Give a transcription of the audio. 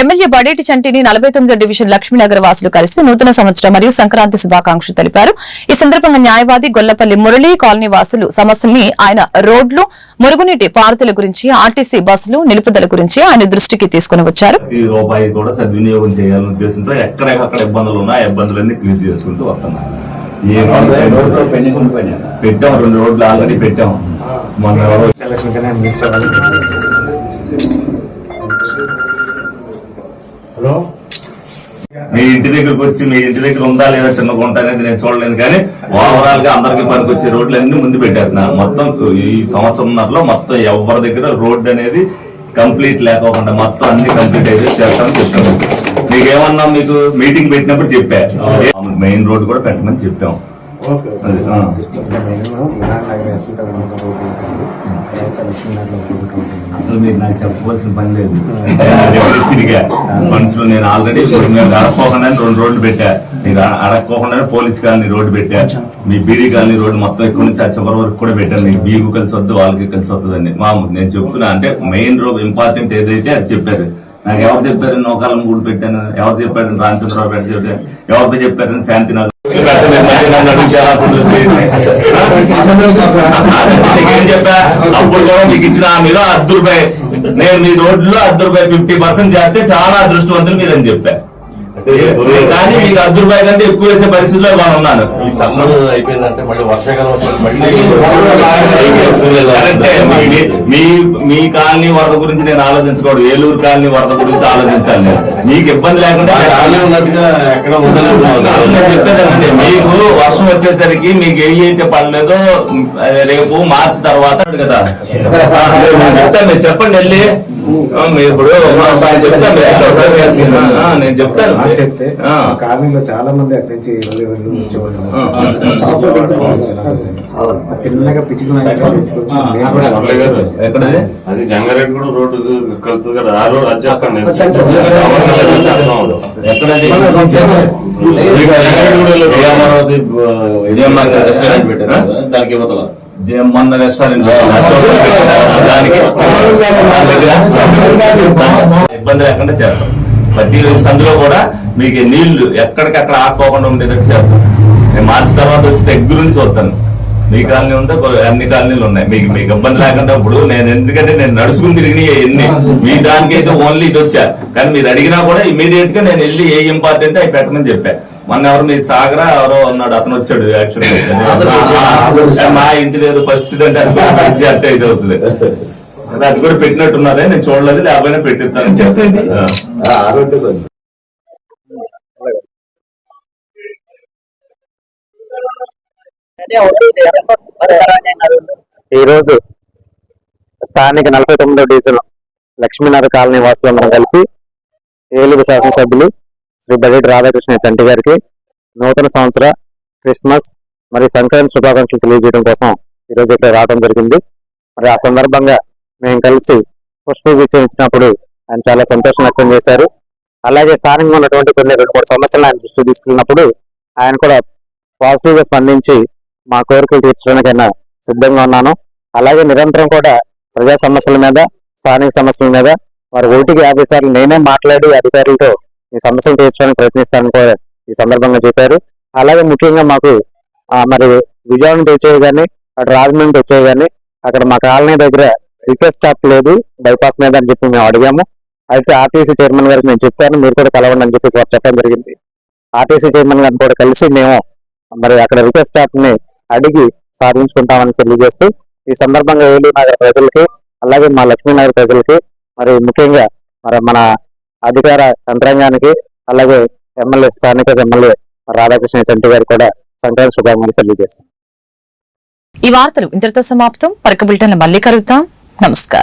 MLA Badeti చంటిని నలభై తొమ్మిదో division Lakshmi Nagar వాసులు కలిసి నూతన సంవత్సరం మరియు సంక్రాంతి శుభాకాంక్షలు తెలిపారు. ఈ సందర్భంగా న్యాయవాది గొల్లపల్లి మురళి కాలనీ వాసులు సమస్యల్ని ఆయన రోడ్లు మురుగునీటి పారుదల గురించి ఆర్టీసీ బస్సులు నిలుపుదల గురించి ఆయన దృష్టికి తీసుకుని వచ్చారు. పెట్టాం రెండు రోడ్లు ఆల్రెడీ పెట్టాం. మొన్న ఎవరో ఎలక్షన్ కన్నా మినిస్టర్ వాళ్ళకి హలో మీ ఇంటి దగ్గరకు వచ్చి మీ ఇంటి దగ్గర ఉందా లేదా చిన్న గుంట అనేది నేను చూడలేను కానీ ఓవరాల్గా అందరికి పనికి వచ్చే రోడ్లు అన్ని ముందు పెట్టేస్తున్నారు మొత్తం ఈ సంవత్సరంలో మొత్తం ఎవరి దగ్గర రోడ్డు అనేది కంప్లీట్ లేకోకుండా మొత్తం అన్ని కంప్లీట్ అయితే చేస్తామని చెప్తాను మీకేమన్నా మీకు మీటింగ్ పెట్టినప్పుడు చెప్పా. మెయిన్ రోడ్ కూడా పెట్టమని చెప్పాం. అసలు మీరు నాకు చెప్పవలసిన పని లేదు. తిరిగా. మనసులో నేను ఆల్రెడీ మేము అడగకోకుండా రెండు రోడ్లు పెట్టా. మీరు అడగకోకుండా పోలీస్ కాలనీ రోడ్డు పెట్టా. మీ బీడీ కాలనీ రోడ్డు మొత్తం ఇక్కడ నుంచి చివరి వరకు కూడా పెట్టాను. మీకు మీకు కలిసి వద్దు వాళ్ళకి కలిసి వస్తుందండి మా నేను చెప్తున్నా అంటే మెయిన్ రోడ్ ఇంపార్టెంట్ ఏదైతే అది చెప్పారు. నాకు ఎవరు చెప్పారని నోకాలం కూడా పెట్టాను. ఎవరు చెప్పారని రామచంద్రరావు పెట్టారు ఎవరితో చెప్పారు? శాంతినగర్ ఏం చెప్పా అప్పుడు కూడా మీకు ఇచ్చిన మీరు అర్ధ రూపాయి నేను నీ రోడ్లో అర్ధ రూపాయి ఫిఫ్టీ పర్సెంట్ చేస్తే చాలా అదృష్టవంతులు మీరు అని చెప్పా. కానీ మీకు అర్ధ రూపాయి కంటే ఎక్కువ వేసే పరిస్థితిలో మనం ఉన్నాను. ఈ సమ్మర్ అయిపోయిందంటే మళ్ళీ వర్షాకాలం మళ్ళీ. మీ- మీ కాలనీ వరద గురించి నేను ఆలోచించకూడదు ఏలూరు కాలనీ వరద గురించి ఆలోచించాలి నేను. మీకు ఇబ్బంది లేకుండా ఉన్నట్టుగా ఎక్కడ ఉండలేదు. మీకు వర్షం వచ్చేసరికి మీకు ఏ అయితే పడలేదో రేపు మార్చి తర్వాత కదా. చెప్తాను మీరు. చెప్పండి వెళ్ళి. ఇప్పుడు నేను చెప్తాను. చెప్తే కాలనీలో చాలా మంది అక్కడి నుంచి వెళ్ళి వెళ్ళి వచ్చేవాళ్ళు అది గంగారెడ్డి కూడా రోడ్డు కలుతుంది కదా ఆ రోడ్ అది చెప్పండి రెస్టారెంట్ పెట్టారు దానికి యువతల రెస్టారెంట్ దానికి ఇబ్బంది లేకుండా చేస్తాం ప్రతి సందులో కూడా మీకు నీళ్ళు ఎక్కడికక్కడ ఆడుకోకుండా ఉండేటట్టు చేస్తాం నేను మార్చి తర్వాత వచ్చి దగ్గర నుంచి చూస్తాను. మీ కాలనీ ఉంటే అన్ని కాలనీలు ఉన్నాయి. మీకు మీకు ఇబ్బంది లేకుండా ఇప్పుడు నేను ఎందుకంటే నేను నడుచుకుని తిరిగి ఎన్ని మీ దానికి అయితే ఓన్లీ ఇది వచ్చా. కానీ మీరు అడిగినా కూడా ఇమీడియట్గా నేను వెళ్ళి ఏ ఇంపార్టెంట్ అవి పెట్టమని చెప్పా. మొన్న ఎవరు మీ సాగరా ఎవరో ఉన్నాడు అతను వచ్చాడు యాక్చువల్గా మా ఇంటి లేదు ఫస్ట్ అంటే ఇది అవుతుంది. అదే అది కూడా పెట్టినట్టున్నారే నేను చూడలేదు లేకపోయినా పెట్టిస్తాను. ఆరోగ్యం ఈ రోజు స్థానిక నలభై తొమ్మిదో డివిజన్ లక్ష్మీనగర్ కాలనీ వాసులందరం కలిపి ఏలూరు శాసనసభ్యులు శ్రీ బడేటి రాధాకృష్ణ చంటి గారికి నూతన సంవత్సర క్రిస్మస్ మరియు సంక్రాంతి శుభాకాంక్షలు తెలియజేయడం కోసం ఈ రోజు ఇక్కడ రావడం జరిగింది. మరి ఆ సందర్భంగా మేము కలిసి పుష్పగుచ్చం ఇచ్చినప్పుడు ఆయన చాలా సంతోషం వ్యక్తం చేశారు. అలాగే స్థానికంగా ఉన్నటువంటి కొన్ని రెండు మూడు సమస్యలను ఆయన దృష్టి తీసుకున్నప్పుడు ఆయన కూడా పాజిటివ్గా స్పందించి మా కోరికలు తీర్చడానికైనా సిద్ధంగా ఉన్నాను. అలాగే నిరంతరం కూడా ప్రజా సమస్యల మీద స్థానిక సమస్యల మీద వారి ఒకటికి యాభై సార్లు నేనే మాట్లాడి అధికారులతో ఈ సమస్యలు తీర్చడానికి ప్రయత్నిస్తానని కూడా ఈ సందర్భంగా చెప్పారు. అలాగే ముఖ్యంగా మాకు మరి విజయవాడ తెచ్చేవి కానీ అటు రాజమండ్రి తెచ్చేవి వచ్చేవి కానీ అక్కడ మా కాలనీ దగ్గర రిక్వెస్ట్ స్టాప్ లేదు. బైపాస్ మీద అని చెప్పి మేము అడిగాము. అయితే ఆర్టీసీ చైర్మన్ గారికి మేము చెప్తాను మీరు కూడా కలవండి అని చెప్పేసి వారు చెప్పడం జరిగింది. ఆర్టీసీ చైర్మన్ గారిని కూడా కలిసి మేము మరి అక్కడ రిక్వెస్ట్ స్టాప్ని అడిగి సాధించుకుంటామని తెలియజేస్తూ ఈ సందర్భంగా ఏలూరు నగర ప్రజలకి అలాగే మా లక్ష్మీనగర్ ప్రజలకి మరి ముఖ్యంగా మరి మన అధికార యంత్రాంగానికి అలాగే ఎమ్మెల్యే స్థానిక ఎమ్మెల్యే రాధాకృష్ణ చంటి గారు కూడా సంక్రాంతి శుభాకాంక్షలు తెలియజేస్తాం. ఈ వార్తలు ఇంతటితో సమాప్తం. పరక బులెటిన్ మళ్ళీ కలుగుతాం Namaskar.